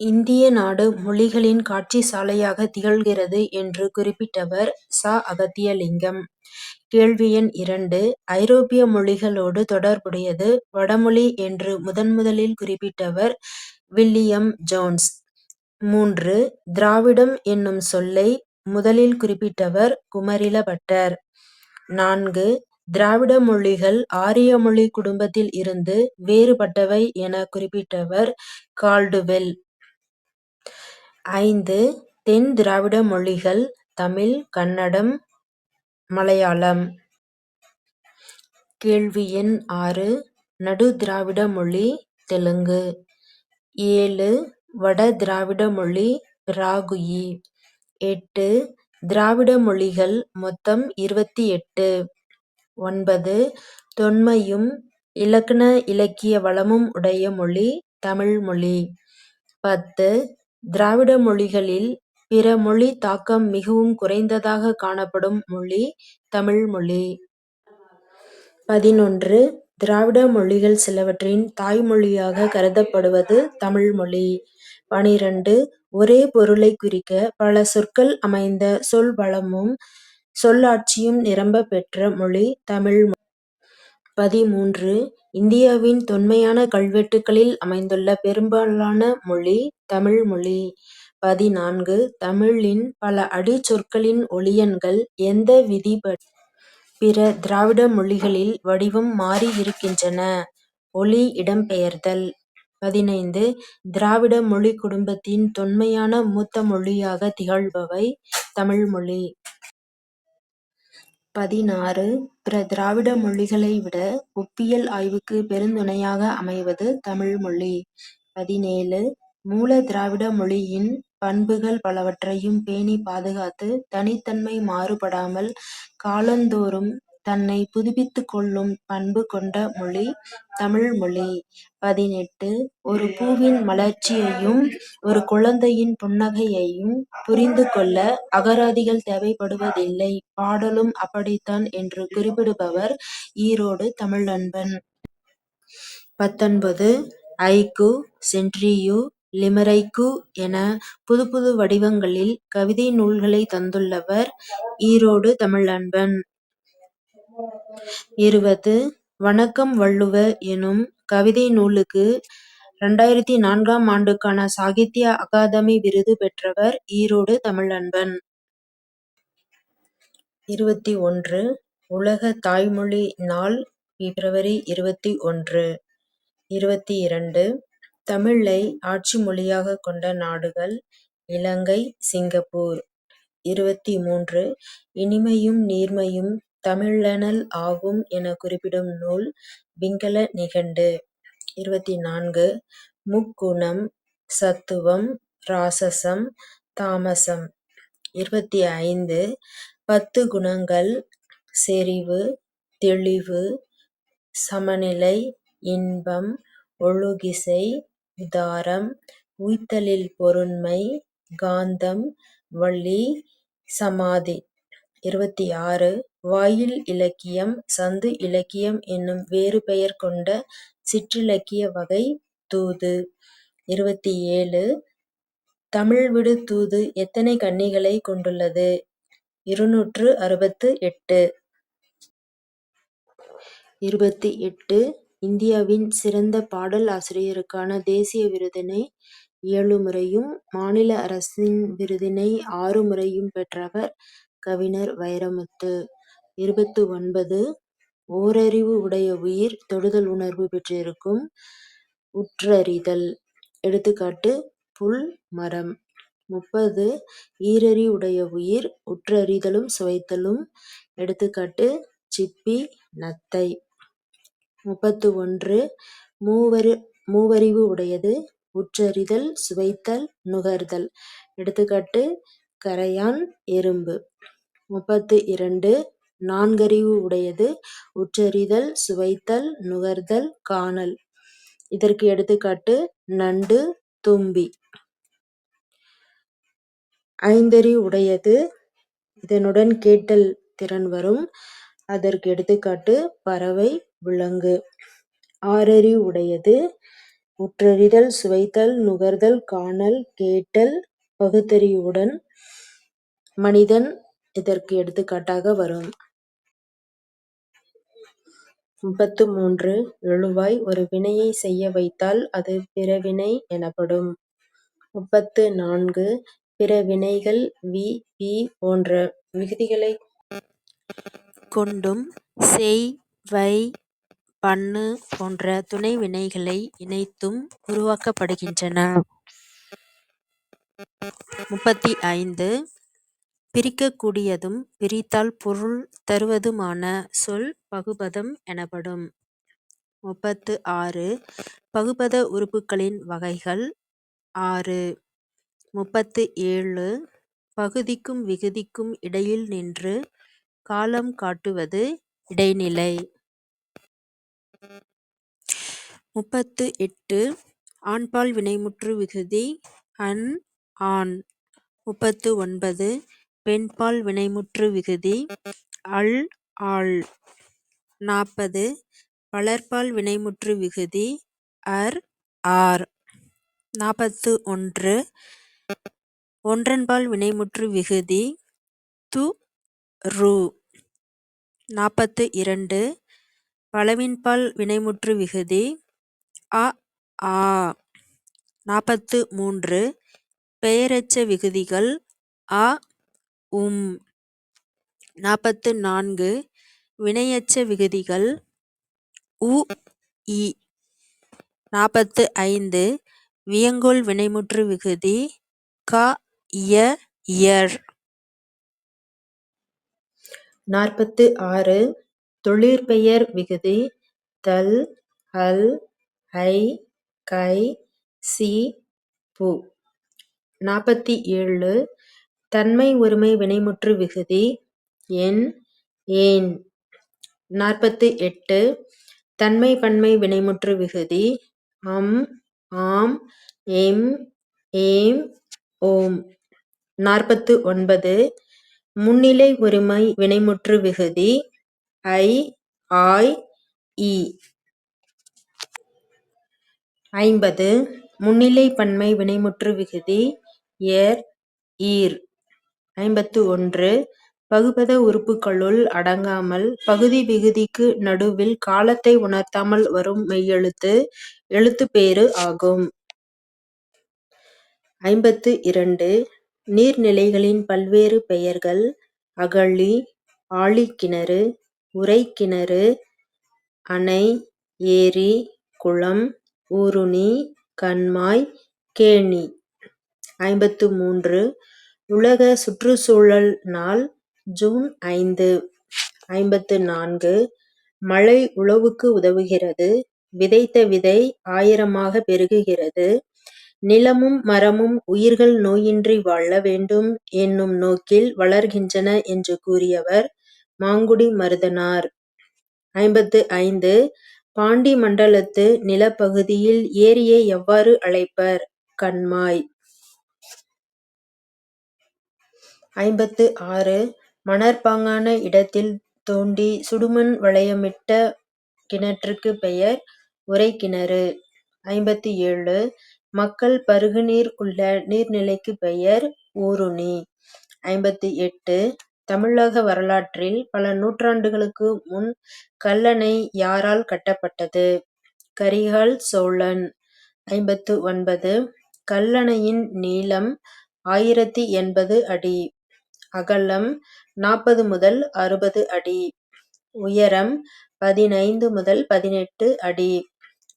இந்திய நாடு மொழிகளின் காட்சி சாலையாக திகழ்கிறது என்று குறிப்பிட்டவர் ச. அகத்தியலிங்கம். கேள்வி எண் இரண்டு. ஐரோப்பிய மொழிகளோடு தொடர்புடையது வடமொழி என்று முதன்முதலில் குறிப்பிட்டவர் வில்லியம் ஜோன்ஸ். மூன்று. திராவிடம் என்னும் சொல்லை முதலில் குறிப்பிட்டவர் குமரிலபட்டர். நான்கு. திராவிட மொழிகள் ஆரிய மொழி குடும்பத்தில் இருந்து வேறுபட்டவை எனக் குறிப்பிட்டவர் கால்டுவெல். ஐந்து. தென் திராவிட மொழிகள் தமிழ் கன்னடம் மலையாளம். கேள்வி எண் ஆறு. நடு திராவிட மொழி தெலுங்கு. ஏழு. வட திராவிட மொழி ராகுயி எட்டு. திராவிட மொழிகள் மொத்தம் இருபத்தி எட்டு ஒன்பது. தொன்மையும் இலக்கண இலக்கிய வளமும் உடைய மொழி தமிழ் மொழி. பத்து. திராவிட மொழிகளில் பிற மொழி தாக்கம் மிகவும் குறைந்ததாகக் காணப்படும் மொழி தமிழ் மொழி. பதினொன்று. திராவிட மொழிகள் சிலவற்றின் தாய்மொழியாகக் கருதப்படுவது தமிழ் மொழி. பனிரெண்டு ஒரே பொருளைக் குறிக்க பல சொற்கள் அமைந்த சொல் வளமும் சொல்லாட்சியும் நிரம்பப் பெற்ற மொழி தமிழ் மொழி. பதிமூன்று. இந்தியாவின் தொன்மையான கல்வெட்டுக்களில் அமைந்துள்ள பெரும்பாலான மொழி தமிழ் மொழி. பதினான்கு. தமிழின் பல அடிச்சொற்களின் ஒலியன்கள் எந்த விதிப்படி பிற திராவிட மொழிகளில் வடிவம் மாறி இருக்கின்றன ஒலி இடம்பெயர்தல். பதினைந்து. திராவிட மொழிக் குடும்பத்தின் தொன்மையான மூத்த மொழியாகத் திகழ்பவை தமிழ் மொழி. பதினாறு. பிற திராவிட மொழிகளை விட ஒப்பியல் ஆய்வுக்குப் பெருந்துணையாக அமைவது தமிழ் மொழி. பதினேழு. மூல திராவிட மொழியின் பண்புகள் பலவற்றையும் பேணிப் பாதுகாத்து தனித்தன்மை மாறுபடாமல் காலந்தோறும் தன்னை புதுப்பித்துக் கொள்ளும் பண்பு கொண்ட மொழி தமிழ் மொழி. பதினெட்டு. ஒரு பூவின் மலர்ச்சியையும் ஒரு குழந்தையின் புன்னகையையும் புரிந்து கொள்ள அகராதிகள் தேவைப்படுவதில்லை பாடலும் அப்படித்தான் என்று குறிப்பிடுபவர் ஈரோடு தமிழன்பன். பத்தொன்பது. ஐக்கு சென்ட்ரியு லிமரைக்கு என புது புது வடிவங்களில் கவிதை நூல்களை தந்துள்ளவர் ஈரோடு தமிழன்பன். இருபது. வணக்கம் வள்ளுவ எனும் கவிதை நூலுக்கு இரண்டாயிரத்தி நான்காம் ஆண்டுக்கான சாகித்ய அகாதமி விருது பெற்றவர் ஈரோடு தமிழன்பன். இருபத்தி ஒன்று. உலக தாய்மொழி நாள் பிப்ரவரி இருபத்தி ஒன்று. இருபத்தி இரண்டு. தமிழை ஆட்சி மொழியாக கொண்ட நாடுகள் இலங்கை சிங்கப்பூர். இருபத்தி மூன்று. இனிமையும் நீர்மையும் தமிழனல் ஆகும் எனக் குறிப்பிடும் நூல் பிங்கல நிகண்டு இருபத்தி நான்கு. முக்குணம் சத்துவம் இராசசம் தாமசம். இருபத்தி ஐந்து. பத்து குணங்கள் செறிவு தெளிவு சமநிலை இன்பம் ஒழுகிசை உதாரம் உய்த்தலில் பொருண்மை காந்தம் வளி சமாதி. இருபத்தி ஆறு. வாயில் இலக்கியம் சந்து இலக்கியம் என்னும் வேறு பெயர் கொண்ட சிற்றிலக்கிய வகை தூது. இருபத்தி ஏழு. தமிழ் விடு தூது எத்தனை கன்னிகளைக் கொண்டுள்ளது. இருநூற்று அறுபத்து எட்டு. இருபத்தி எட்டு. இந்தியாவின் சிறந்த பாடல் ஆசிரியருக்கான தேசிய விருதினை ஏழு முறையும் மாநில அரசின் விருதினை ஆறு முறையும் பெற்றவர் கவிஞர் வைரமுத்து. இருபத்து ஒன்பது. ஓரறிவு உடைய உயிர் தொடுதல் உணர்வு பெற்றிருக்கும். உற்றறிதல். எடுத்துக்காட்டு புல் மரம். முப்பது. ஈரறிவுடைய உயிர் உற்றறிதலும் சுவைத்தலும். எடுத்துக்காட்டு சிப்பி நத்தை. முப்பத்து ஒன்று. மூவறிவு உடையது உற்றறிதல் சுவைத்தல் நுகர்தல். எடுத்துக்காட்டு கரையான் எறும்பு. முப்பத்து இரண்டு. நான்கறிவு உடையது உற்றறிதல் சுவைத்தல் நுகர்தல் காணல். இதற்கு எடுத்துக்காட்டு நண்டு தும்பி. ஐந்தறிவு உடையது இதனுடன் கேட்டல் திறன் வரும். அதற்கு எடுத்துக்காட்டு பறவை விலங்கு. ஆறறிவு உடையது உற்றறிதல், சுவைத்தல், நுகர்தல், காணல், கேட்டல், பகுத்தறிவுடன் மனிதன் இதற்கு எடுத்துக்காட்டாக வரும். முப்பத்து மூன்று. எழுவாய் ஒரு வினையைச் செய்ய வைத்தால் அது பிறவினை எனப்படும். முப்பத்து நான்கு. பிற வினைகள் வி, பி போன்ற விகுதிகளைக் கொண்டும் செய், வை, பண்ணு போன்ற துணை வினைகளை இணைத்தும் உருவாக்கப்படுகின்றன. முப்பத்தைந்து. பிரிக்கக்கூடியதும் பிரித்தால் பொருள் தருவதுமான சொல் பகுபதம் எனப்படும். முப்பத்து ஆறு. பகுபத உறுப்புக்களின் வகைகள் ஆறு. முப்பத்து ஏழு. பகுதிக்கும் விகுதிக்கும் இடையில் நின்று காலம் காட்டுவது இடைநிலை. முப்பத்து எட்டு. ஆண்பால் வினைமுற்று விகுதி அன், ஆன். முப்பத்து ஒன்பது. பெண்பால் வினைமுற்று விகுதி அல் ஆள். நாற்பது. பலர்பால் வினைமுற்று விகுதி அர், ஆர். நாற்பத்து ஒன்று. ஒன்றன்பால் வினைமுற்று விகுதி து, ரு. நாற்பத்து இரண்டு. பலவின்பால் வினைமுற்று விகுதி அ, ஆ. நாற்பத்து மூன்று. பெயரெச்ச விகுதிகள் அ, உம். நாற்பத்து நான்கு. வினையெச்ச விகுதிகள் உ, இ. நாற்பத்து ஐந்து. வியங்கோல் வினைமுற்று விகுதி க, இய, இயர். நாற்பத்து ஆறு. தொழிற்பெயர் விகுதி தல், அல், ஐ, கை, சி, பு. நாற்பத்தி ஏழு. தன்மை ஒருமை வினைமுற்று விகுதி எண் ஏன். நாற்பத்து எட்டு. தன்மை பன்மை வினைமுற்று விகுதி அம், ஆம், எம், ஏம், ஓம். நாற்பத்து ஒன்பது. முன்னிலை ஒருமை வினைமுற்று விகுதி ஐ, ஆய், இ ஐம்பது. முன்னிலை பன்மை வினைமுற்று விகுதி எர், ஈர். ஐம்பத்து ஒன்று. பகுபத உறுப்புக்களுள் அடங்காமல் பகுதி விகுதிக்கு நடுவில் காலத்தை உணர்த்தாமல் வரும் மெய்யெழுத்து எழுத்துப்பேறு ஆகும். ஐம்பத்து இரண்டு. நீர்நிலைகளின் பல்வேறு பெயர்கள் அகழி, ஆழிக்கிணறு, உரைக்கிணறு அணை, ஏரி, குளம், ஊருணி, கண்மாய், கேணி. ஐம்பத்து மூன்று. உலக சுற்றுச்சூழல் நாள் ஜூன் ஐந்து. ஐம்பத்து நான்கு. மழை உழவுக்கு உதவுகிறது விதைத்த விதை ஆயிரமாக பெருகுகிறது நிலமும் மரமும் உயிர்கள் நோயின்றி வாழ வேண்டும் என்னும் நோக்கில் வளர்கின்றன என்று கூறியவர் மாங்குடி மருதனார். ஐம்பத்து ஐந்து. பாண்டி மண்டலத்து நிலப்பகுதியில் ஏரியை எவ்வாறு அழைப்பர்? கண்மாய். ஐம்பத்து ஆறு. மணற்பாங்கான இடத்தில் தோண்டி சுடுமண் வளையமிட்ட கிணற்றுக்குப் பெயர் உறைகிணறு. ஐம்பத்து ஏழு. மக்கள் பருகுநீர் உள்ள நீர்நிலைக்குப் பெயர் ஊருணி. ஐம்பத்து எட்டு. தமிழக வரலாற்றில் பல நூற்றாண்டுகளுக்கு முன் கல்லணை யாரால் கட்டப்பட்டது? கரிகால் சோழன். ஐம்பத்து ஒன்பது. கல்லணையின் நீளம் ஆயிரத்து எண்பது அடி. அகலம் நாற்பது முதல் அறுபது அடி. உயரம் பதினைந்து முதல் பதினெட்டு அடி.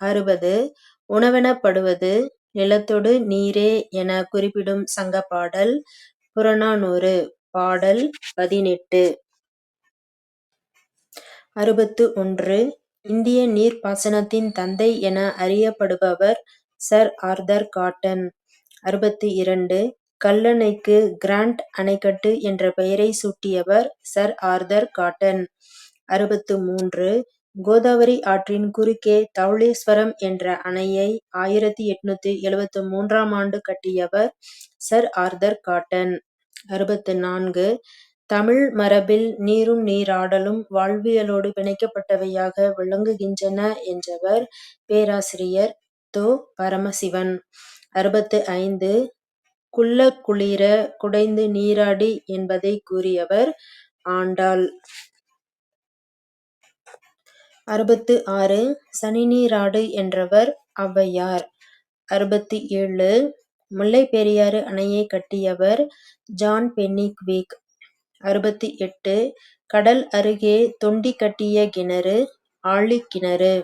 அறுபது. உணவெனப்படுவது நிலத்தொடு நீரே என குறிப்பிடும் சங்கப்பாடல் புறநானூறு. பாடல் பதினெட்டு. அறுபத்து ஒன்று. இந்திய நீர்ப்பாசனத்தின் தந்தை என அறியப்படுபவர் சர் ஆர்தர் காட்டன். அறுபத்து இரண்டு. கல்லணைக்கு கிராண்ட் அணைக்கட்டு என்ற பெயரை சூட்டியவர் சர் ஆர்தர் காட்டன். அறுபத்து மூன்று. கோதாவரி ஆற்றின் குறுக்கே தவளேஸ்வரம் என்ற அணையை ஆயிரத்து எட்நூத்தி எழுபத்து மூன்றாம் ஆண்டு கட்டியவர் சர் ஆர்தர் காட்டன். அறுபத்து நான்கு. தமிழ் மரபில் நீரும் நீராடலும் வாழ்வியலோடு பிணைக்கப்பட்டவையாக விளங்குகின்றன என்றவர் பேராசிரியர் தொ. பரமசிவன். அறுபத்து ஐந்து குள்ளக் குளிர குடைந்து நீராடு என்பதைக் கூறியவர் ஆண்டாள். அறுபத்து ஆறு சனிநீராடு என்றவர் ஔவையார். அறுபத்து ஏழு முல்லைப் பெரியாறு அணையைக் கட்டியவர் ஜான் பென்னிக்விக். அறுபத்து எட்டு கடல் அருகே தொண்டி கட்டிய கிணறு ஆழிக்கிணறு.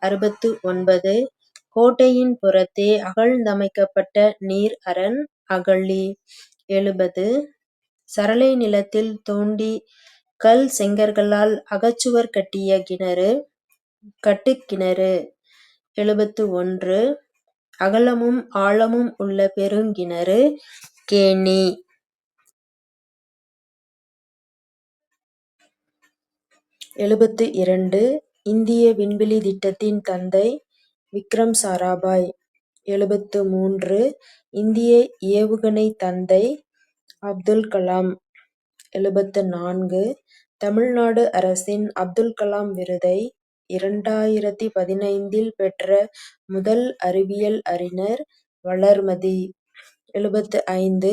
அறுபத்து ஒன்பது கோட்டையின் புறத்தே அகழ்ந்தமைக்கப்பட்ட நீர் அரண் அகழி. எழுபது சரளை நிலத்தில் தோண்டி கல் செங்கற்களால் அகச்சுவர் கட்டிய கிணறு கட்டுக்கிணறு. எழுபத்து ஒன்று அகலமும் ஆழமும் உள்ள பெருங்கிணறு கேணி. எழுபத்து இரண்டு இந்திய விண்வெளி திட்டத்தின் தந்தை விக்ரம் சாராபாய். எழுபத்து மூன்று இந்திய ஏவுகணைத் தந்தை அப்துல் கலாம். எழுபத்து நான்கு தமிழ்நாடு அரசின் அப்துல் கலாம் விருதை இரண்டாயிரத்தி பதினைந்தில் பெற்ற முதல் அறிவியல் அறிஞர் வளர்மதி. எழுபத்து ஐந்து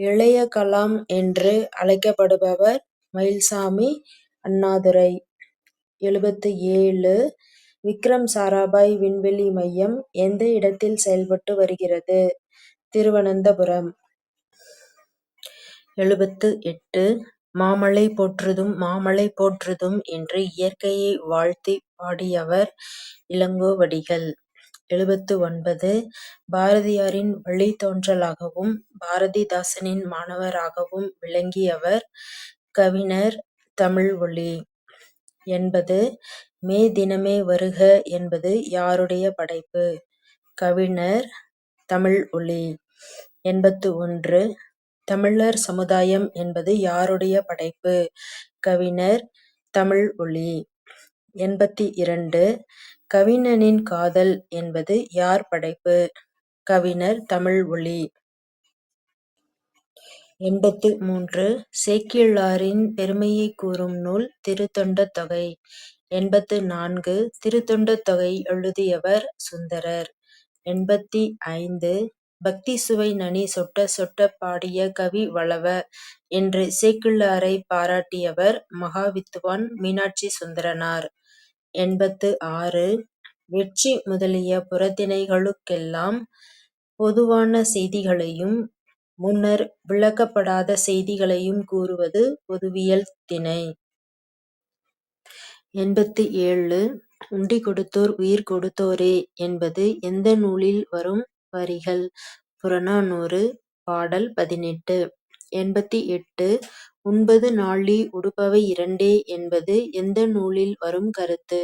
இளைய கலாம் என்று அழைக்கப்படுபவர் மயில்சாமி அண்ணாதுரை. எழுபத்து ஏழு விக்ரம் சாராபாய் விண்வெளி மையம் எந்த இடத்தில் செயல்பட்டு வருகிறது? திருவனந்தபுரம். எழுபத்து எட்டு மாமழை போற்றுதும் மாமழை போற்றுதும் என்று இயற்கையை வாழ்த்திப் பாடியவர் இளங்கோவடிகள். எழுபத்து ஒன்பது பாரதியாரின் வழித்தோன்றலாகவும் பாரதிதாசனின் மாணவராகவும் விளங்கியவர் கவிஞர் தமிழ்மொழி என்பது மே தினமே வருக என்பது யாருடைய படைப்பு? கவிஞர் தமிழ்ஒளி. எண்பத்து ஒன்று தமிழர் சமுதாயம் என்பது யாருடைய படைப்பு? கவிஞர் தமிழ்ஒளி. எண்பத்து இரண்டு கவிஞனின் காதல் என்பது யார் படைப்பு? கவிஞர் தமிழ்ஒளி. எண்பத்து மூன்று சேக்கிழாரின் பெருமையைக் கூறும் நூல் திருத்தொண்ட தொகை. எண்பத்து நான்கு திருத்தொண்ட தொகை எழுதியவர் சுந்தரர். எண்பத்தி ஐந்து பக்தி சுவை நனி சொட்ட சொட்ட பாடிய கவி வளவ என்று சேக்கிள்ளாரை பாராட்டியவர் மகாவித்துவான் மீனாட்சி சுந்தரனார். எண்பத்து ஆறு வெற்றி முதலிய புறத்திணைகளுக்கெல்லாம் பொதுவான செய்திகளையும் முன்னர் விளக்கப்படாத செய்திகளையும் கூறுவது பொதுவியல் திணை. எண்பத்து ஏழு உண்டி கொடுத்தோர் உயிர் கொடுத்தோரே என்பது எந்த நூலில் வரும் வரிகள்? புறநானூறு. பாடல் பதினெட்டு. எண்பத்தி எட்டு உண்பது நாழி உடுப்பவை இரண்டே என்பது எந்த நூலில் வரும் கருத்து?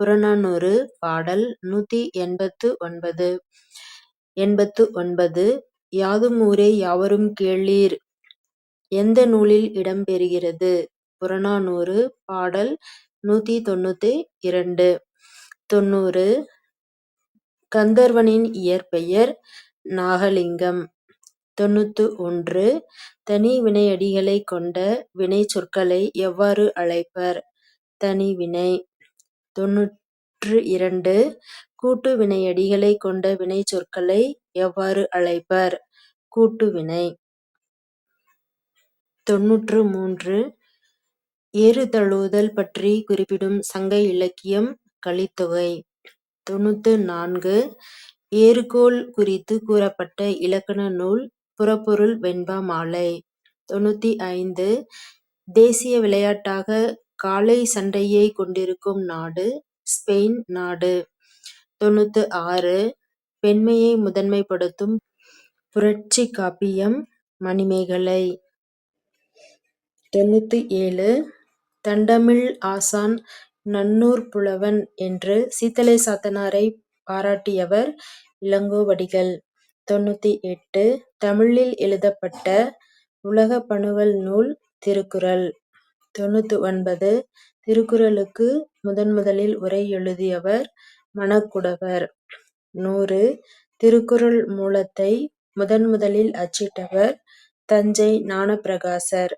புறநானூறு. பாடல் நூத்தி எண்பத்து ஒன்பது. எண்பத்து ஒன்பது யாதும் ஊரே யாவரும் கேளீர் எந்த நூலில் இடம் பெறுகிறது? புறநானூறு. பாடல் நூத்தி தொண்ணூத்தி இரண்டு. தொண்ணூறு கந்தர்வனின் இயற்பெயர் நாகலிங்கம். தொண்ணூற்று ஒன்று தனி வினையடிகளைக் கொண்ட வினைச்சொற்களை எவ்வாறு அழைப்பர்? தனி வினை தொண்ணூற்று இரண்டு கூட்டு வினையடிகளைக் கொண்ட வினைச்சொற்களை எவ்வாறு அழைப்பர்? கூட்டுவினை. தொண்ணூற்று மூன்று ஏறுதழுவுதல் பற்றிக் குறிப்பிடும் சங்க இலக்கியம் கலித்தொகை. தொண்ணூற்று நான்கு ஏறுகோல் குறித்துக் கூறப்பட்ட இலக்கண நூல் புறப்பொருள் வெண்பா மாலை. தொண்ணூற்று ஐந்து தேசிய விளையாட்டாக காலை சண்டையைக் கொண்டிருக்கும் நாடு ஸ்பெயின் நாடு. தொண்ணூற்று ஆறு பெண்மையை முதன்மைப்படுத்தும் புரட்சிக் காப்பியம் மணிமேகலை. தொண்ணூற்று ஏழு தண்டமிழ் ஆசான் நன்னூற் புலவன் என்று சீத்தலை சாத்தனாரைப் பாராட்டியவர் இளங்கோவடிகள். தொண்ணூற்று எட்டு தமிழில் எழுதப்பட்ட உலகப் பணுவல் நூல் திருக்குறள். தொண்ணூற்று ஒன்பது திருக்குறளுக்கு முதன்முதலில் உரை எழுதியவர் மணக்குடவர். நூறு திருக்குறள் மூலத்தை முதன்முதலில் அச்சிட்டவர் தஞ்சை ஞானப்பிரகாசர்.